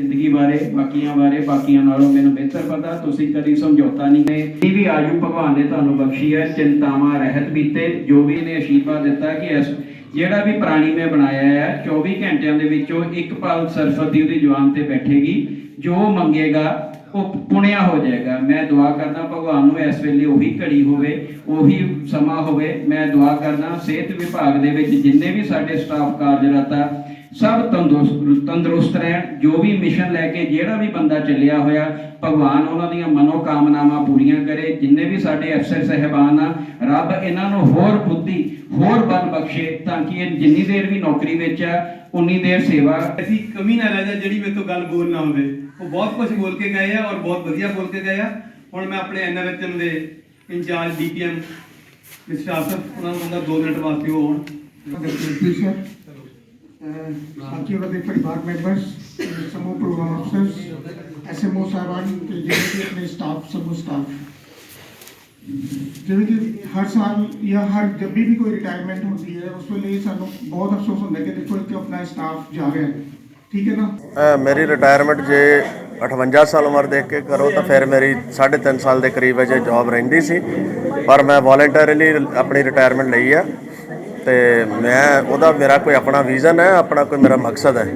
ਜ਼ਿੰਦਗੀ ਬਾਰੇ, ਬਾਕੀਆਂ ਬਾਰੇ, ਬਾਕੀਆਂ ਨਾਲੋਂ ਮੈਨੂੰ ਬਿਹਤਰ ਪਤਾ। ਤੁਸੀਂ ਕਦੀ ਸਮਝੌਤਾ ਨਹੀਂ ਗਏ ਇਹ ਵੀ ਆਯੂ ਭਗਵਾਨ ਨੇ ਤੁਹਾਨੂੰ ਬਖਸ਼ੀ ਹੈ, ਚਿੰਤਾਵਾਂ, ਰਹਿਤ ਬੀਤੇ, ਜੋ ਵੀ ਨੇ ਆਸ਼ੀਰਵਾਦ ਦਿੱਤਾ ਕਿ ਇਸ ਜਿਹੜਾ ਵੀ ਪ੍ਰਾਣੀ ਮੈਂ ਬਣਾਇਆ ਹੈ 24 ਘੰਟਿਆਂ ਦੇ ਵਿੱਚੋਂ ਇੱਕ ਪਲ ਸਰਸਵਤੀ ਉਹਦੀ ਜਵਾਨ ਤੇ ਬੈਠੇਗੀ। ਜੋ ਮੰਗੇਗਾ, ਉਹ ਪੁਣਿਆ ਹੋ ਜਾਏਗਾ। ਮੈਂ ਦੁਆ ਕਰਦਾ ਭਗਵਾਨ ਨੂੰ ਇਸ ਵੇਲੇ ਉਹੀ ਘੜੀ ਹੋਵੇ, ਉਹੀ ਸਮਾਂ ਹੋਵੇ। ਮੈਂ ਦੁਆ ਕਰਦਾ ਸਿਹਤ ਵਿਭਾਗ ਦੇ ਵਿੱਚ ਜਿੰਨੇ ਵੀ ਸਾਡੇ ਸਟਾਫ ਕਾਰਜਰਤ ਆ ਸਭ ਤੰਦਰੁਸਤ ਤੰਦਰੁਸਤ ਰਹਿਣ ਜੋ ਵੀ ਮਿਸ਼ਨ ਲੈ ਕੇ ਜਿਹੜਾ ਵੀ ਬੰਦਾ ਚੱਲਿਆ ਹੋਇਆ ਭਗਵਾਨ ਉਹਨਾਂ ਦੀਆਂ ਮਨੋ ਕਾਮਨਾਵਾਂ ਪੂਰੀਆਂ ਕਰੇ ਜਿੰਨੇ ਵੀ ਸਾਡੇ ਅਫਸਰ ਸਹਿਬਾਨ ਆ ਰੱਬ ਇਹਨਾਂ ਨੂੰ ਹੋਰ ਬੁੱਧੀ ਹੋਰ ਬਲ ਬਖਸ਼ੇ ਤਾਂ ਕਿ ਇਹ ਜਿੰਨੀ ਦੇਰ ਵੀ ਨੌਕਰੀ ਵਿੱਚ ਆ ਉਨੀ ਦੇਰ ਸੇਵਾ ਅਸੀਂ ਕਮੀ ਨਾ ਰਹਿ ਜਾ ਜਿਹੜੀ ਮੇਰੇ ਤੋਂ ਗੱਲ ਬੋਲ ਨਾ ਹੋਵੇ। ਉਹ ਬਹੁਤ ਕੁਝ ਬੋਲ ਕੇ ਗਏ ਆ ਔਰ ਬਹੁਤ ਵਧੀਆ ਬੋਲ ਕੇ ਗਏ ਆ। ਹੁਣ ਮੈਂ ਆਪਣੇ ਐਨਆਰਐਚਐਮ ਦੇ ਇੰਚਾਰਜ ਡੀਪੀਐਮ ਮਿਸਟਰ ਆਸਫ ਉਹਨਾਂ ਨੂੰ ਕਹਿੰਦਾ 2 ਮਿੰਟ ਵਾਸਤੇ ਉਹ ਆਉਣ। Deputy sir, uh, ਬਾਕੀ ਉਹਨਾਂ ਦੇ ਪਰਿਵਾਰ ਮੈਂਬਰਸ ਸਮੂਹ ਪ੍ਰੋਗਰਾਮ ਅਫਸਰਸ ਆਪਣੇ ਸਟਾਫ ਸਮੂਹ ਸਟਾਫ ਜਿਵੇਂ ਕਿ ਹਰ ਸਾਲ ਜਾਂ ਹਰ ਜਦ ਵੀ ਕੋਈ ਰਿਟਾਇਰਮੈਂਟ ਹੁੰਦੀ ਹੈ ਉਸ ਵੇਲੇ ਸਾਨੂੰ ਬਹੁਤ ਅਫਸੋਸ ਹੁੰਦਾ ਕਿ ਦੇਖੋ ਇੱਕ ਆਪਣਾ ਸਟਾਫ ਜਾ ਰਿਹਾ ਹੈ। ਠੀਕ ਹੈ ਨਾ? ਮੇਰੀ ਰਿਟਾਇਰਮੈਂਟ ਜੇ 58 ਸਾਲ ਉਮਰ ਦੇਖ ਕੇ ਕਰੋ ਤਾਂ ਫਿਰ ਮੇਰੀ 3.5 ਸਾਲ ਦੇ ਕਰੀਬ ਅਜੇ ਜੌਬ ਰਹਿੰਦੀ ਸੀ। ਪਰ ਮੈਂ ਵੋਲੰਟਰੀਲੀ ਆਪਣੀ ਰਿਟਾਇਰਮੈਂਟ ਲਈ ਆ। ਤੇ ਮੈਂ ਉਹਦਾ ਮੇਰਾ ਕੋਈ ਆਪਣਾ ਵਿਜ਼ਨ ਹੈ ਆਪਣਾ ਕੋਈ ਮੇਰਾ ਮਕਸਦ ਹੈ।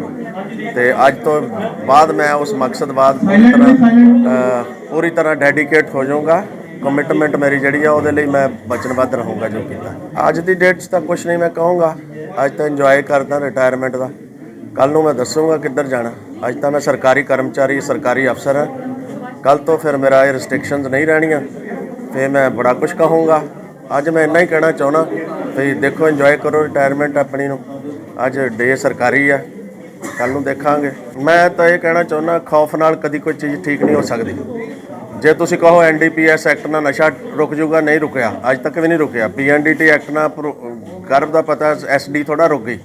ਤੇ ਅੱਜ ਤੋਂ ਬਾਅਦ ਮੈਂ ਉਸ ਮਕਸਦ ਬਾਅਦ ਪੂਰੀ ਤਰ੍ਹਾਂ ਪੂਰੀ ਤਰ੍ਹਾਂ ਡੈਡੀਕੇਟ ਹੋ ਜਾਊਂਗਾ। ਕਮਿਟਮੈਂਟ ਮੇਰੀ ਜਿਹੜੀ ਆ ਉਹਦੇ ਲਈ ਮੈਂ ਵਚਨਬੱਧ ਰਹੂੰਗਾ ਜੋ ਕੀਤਾ। ਅੱਜ ਦੀ ਡੇਟ 'ਚ ਤਾਂ ਕੁਝ ਨਹੀਂ ਮੈਂ ਕਹੂੰਗਾ। ਅੱਜ ਤਾਂ ਇੰਜੋਏ ਕਰਦਾ ਰਿਟਾਇਰਮੈਂਟ ਦਾ। ਕੱਲ ਨੂੰ ਮੈਂ ਦੱਸੂਗਾ ਕਿੱਧਰ ਜਾਣਾ। ਅੱਜ ਤਾਂ ਮੈਂ ਸਰਕਾਰੀ ਕਰਮਚਾਰੀ ਸਰਕਾਰੀ ਅਫਸਰ ਹਾਂ। ਕੱਲ ਤੋਂ ਫਿਰ ਮੇਰਾ ਇਹ ਰਿਸਟ੍ਰਿਕਸ਼ਨਸ ਨਹੀਂ ਰਹਿਣੀਆਂ। ਤੇ ਮੈਂ ਬੜਾ ਕੁਝ ਕਹੂੰਗਾ। ਅੱਜ ਮੈਂ ਇੰਨਾ ਹੀ ਕਹਿਣਾ ਚਾਹਣਾ ਤੁਸੀਂ ਦੇਖੋ ਇੰਜੋਏ ਕਰੋ ਰਿਟਾਇਰਮੈਂਟ ਆਪਣੀ ਨੂੰ। ਅੱਜ ਡੇ ਸਰਕਾਰੀ ਆ ਕੱਲ ਨੂੰ ਦੇਖਾਂਗੇ। ਮੈਂ ਤਾਂ ਇਹ ਕਹਿਣਾ ਚਾਹੁੰਦਾ, ਖੌਫ ਨਾਲ ਕਦੀ ਕੋਈ ਚੀਜ਼ ਠੀਕ ਨਹੀਂ ਹੋ ਸਕਦੀ। ਜੇ ਤੁਸੀਂ ਕਹੋ ਐਨਡੀਪੀਐਸ ਐਕਟ ਨਾਲ ਨਸ਼ਾ ਰੁਕ ਜਾਊਗਾ, ਨਹੀਂ ਰੁਕਿਆ। ਅੱਜ ਤੱਕ ਵੀ ਨਹੀਂ ਰੁਕਿਆ। ਪੀਐਨਡੀਟੀ ਐਕਟ ਨਾਲ ਗਰਭ ਦਾ ਪਤਾ ਐਸਡੀ ਥੋੜਾ ਰੁਕ ਗਈ।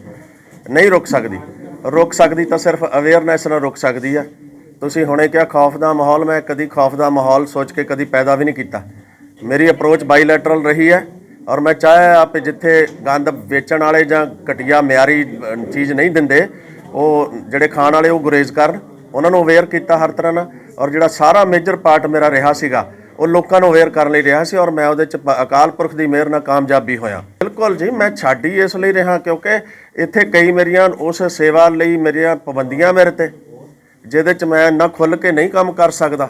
ਨਹੀਂ ਰੁਕ ਸਕਦੀ। ਰੁਕ ਸਕਦੀ ਤਾਂ ਸਿਰਫ ਅਵੇਅਰਨੈਸ ਨਾਲ ਰੁਕ ਸਕਦੀ ਆ। ਤੁਸੀਂ ਹੁਣੇ ਕਿਹਾ, ਖੌਫ ਦਾ ਮਾਹੌਲ, ਮੈਂ ਕਦੀ ਖੌਫ ਦਾ ਮਾਹੌਲ ਸੋਚ ਕੇ ਕਦੀ ਪੈਦਾ ਵੀ ਨਹੀਂ ਕੀਤਾ। ਮੇਰੀ ਅਪਰੋਚ ਬਾਈਲੈਟਰਲ ਰਹੀ ਹੈ। ਔਰ ਮੈਂ ਚਾਹਿਆ ਕਿ ਜਿੱਥੇ ਗੰਦ ਵੇਚਣ ਵਾਲੇ ਜਾਂ ਘਟੀਆ ਮਿਆਰੀ ਚੀਜ਼ ਨਹੀਂ ਦਿੰਦੇ, ਉਹ ਜਿਹੜੇ ਖਾਣ ਵਾਲੇ ਉਹ ਗੁਰੇਜ਼ ਕਰਨ। ਉਹਨਾਂ ਨੂੰ ਅਵੇਅਰ ਕੀਤਾ ਹਰ ਤਰ੍ਹਾਂ ਨਾਲ। ਔਰ ਜਿਹੜਾ ਸਾਰਾ ਮੇਜਰ ਪਾਰਟ ਮੇਰਾ ਰਿਹਾ ਸੀਗਾ, ਉਹ ਲੋਕਾਂ ਨੂੰ ਅਵੇਅਰ ਕਰਨ ਲਈ ਰਿਹਾ ਸੀ ਔਰ ਮੈਂ ਉਹਦੇ ਚ ਪ- ਅਕਾਲ ਪੁਰਖ ਦੀ ਮਿਹਰ ਨਾਲ ਕਾਮਯਾਬੀ ਹੋਇਆ। ਬਿਲਕੁਲ ਜੀ, ਮੈਂ ਛੱਡ ਹੀ ਇਸ ਲਈ ਰਿਹਾ ਕਿਉਂਕਿ ਇੱਥੇ ਕਈ ਮੇਰੀਆਂ ਉਸ ਸੇਵਾ ਲਈ ਮੇਰੀਆਂ ਪਾਬੰਦੀਆਂ ਮੇਰੇ ਤੇ, ਜਿਹਦੇ ਚ ਮੈਂ ਨਾ ਖੁੱਲ ਕੇ ਨਹੀਂ ਕੰਮ ਕਰ ਸਕਦਾ।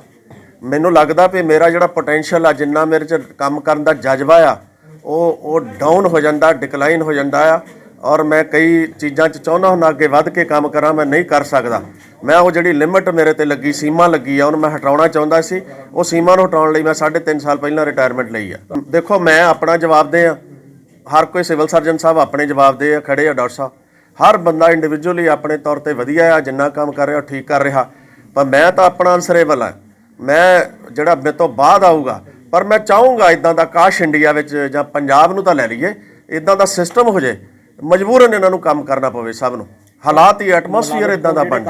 ਮੈਨੂੰ ਲੱਗਦਾ ਵੀ ਮੇਰਾ ਜਿਹੜਾ ਪੋਟੈਂਸ਼ੀਅਲ ਆ, ਜਿੰਨਾ ਮੇਰੇ ਚ ਕੰਮ ਕਰਨ ਦਾ ਜਜ਼ਬਾ ਆ ਉਹ ਉਹ ਡਾਊਨ ਹੋ ਜਾਂਦਾ ਡਿਕਲਾਈਨ ਹੋ ਜਾਂਦਾ ਆ। ਔਰ ਮੈਂ ਕਈ ਚੀਜ਼ਾਂ 'ਚ ਚਾਹੁੰਦਾ ਹੁੰਦਾ, ਅੱਗੇ ਵੱਧ ਕੇ ਕੰਮ ਕਰਾਂ, ਮੈਂ ਨਹੀਂ ਕਰ ਸਕਦਾ। ਮੈਂ ਉਹ ਜਿਹੜੀ ਲਿਮਟ ਮੇਰੇ ਤੇ ਲੱਗੀ, ਸੀਮਾ ਲੱਗੀ ਆ, ਉਹਨੂੰ ਮੈਂ ਹਟਾਉਣਾ ਚਾਹੁੰਦਾ ਸੀ। ਉਹ ਸੀਮਾ ਨੂੰ ਹਟਾਉਣ ਲਈ ਮੈਂ 3.5 ਸਾਲ ਪਹਿਲਾਂ ਰਿਟਾਇਰਮੈਂਟ ਲਈ ਆ। ਦੇਖੋ, ਮੈਂ ਆਪਣਾ ਜਵਾਬ ਦੇ ਆ। ਹਰ ਕੋਈ ਸਿਵਲ ਸਰਜਨ ਸਾਹਿਬ ਆਪਣੇ ਜਵਾਬ ਦੇ ਆ, ਖੜੇ ਆ ਡਾਕਟਰ ਸਾਹਿਬ। ਹਰ ਬੰਦਾ ਇੰਡੀਵਿਜੂਅਲੀ ਆਪਣੇ ਤੌਰ ਤੇ ਵਧੀਆ ਆ, ਜਿੰਨਾ ਕੰਮ ਕਰ ਰਿਹਾ ਉਹ ਠੀਕ ਕਰ ਰਿਹਾ। ਪਰ ਮੈਂ ਤਾਂ ਆਪਣਾ ਅਨਸਰੇਬਲ ਆ। ਮੈਂ ਜਿਹੜਾ ਮੇਰੇ ਤੋਂ ਬਾਅਦ ਆਊਗਾ ਪਰ ਮੈਂ ਚਾਹੂੰਗਾ ਇਦਾਂ ਦਾ ਕਾਸ਼ ਇੰਡੀਆ ਵਿੱਚ ਜਾਂ ਪੰਜਾਬ ਨੂੰ ਤਾਂ ਲੈ ਲਈਏ ਇਦਾਂ ਦਾ ਸਿਸਟਮ ਹੋ ਜੇ ਮਜਬੂਰਨ ਇਹਨਾਂ ਨੂੰ ਕੰਮ ਕਰਨਾ ਪਵੇ ਸਭ ਨੂੰ। ਹਾਲਾਤ ਹੀ ਐਟਮੋਸਫੀਅਰ ਇਦਾਂ ਦਾ ਬਣ ਜਾਏ